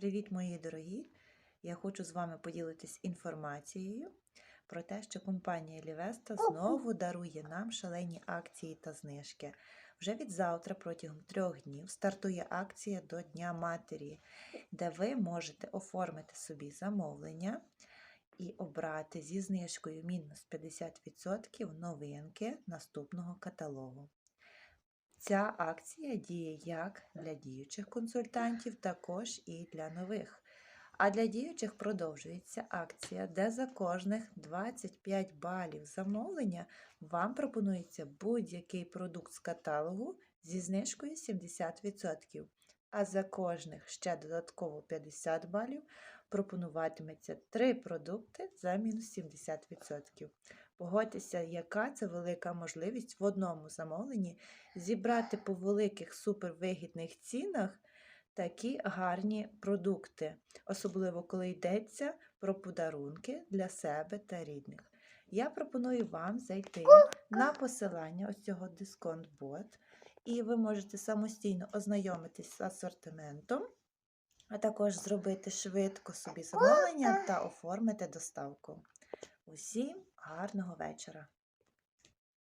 Привіт, мої дорогі! Я хочу з вами поділитись інформацією про те, що компанія Лівеста знову дарує нам шалені акції та знижки. Вже від завтра протягом трьох днів стартує акція до Дня Матері, де ви можете оформити собі замовлення і обрати зі знижкою мінус 50% новинки наступного каталогу. Ця акція діє як для діючих консультантів, також і для нових. А для діючих продовжується акція, де за кожних 25 балів замовлення вам пропонується будь-який продукт з каталогу зі знижкою 70%. А за кожних ще додатково 50 балів пропонуватиметься 3 продукти за мінус 70%. Погодьтеся, яка це велика можливість в одному замовленні зібрати по великих супервигідних цінах такі гарні продукти, особливо коли йдеться про подарунки для себе та рідних. Я пропоную вам зайти на посилання ось цього дисконт-бот, і ви можете самостійно ознайомитись з асортиментом, а також зробити швидко собі замовлення та оформити доставку. Усім гарного вечора!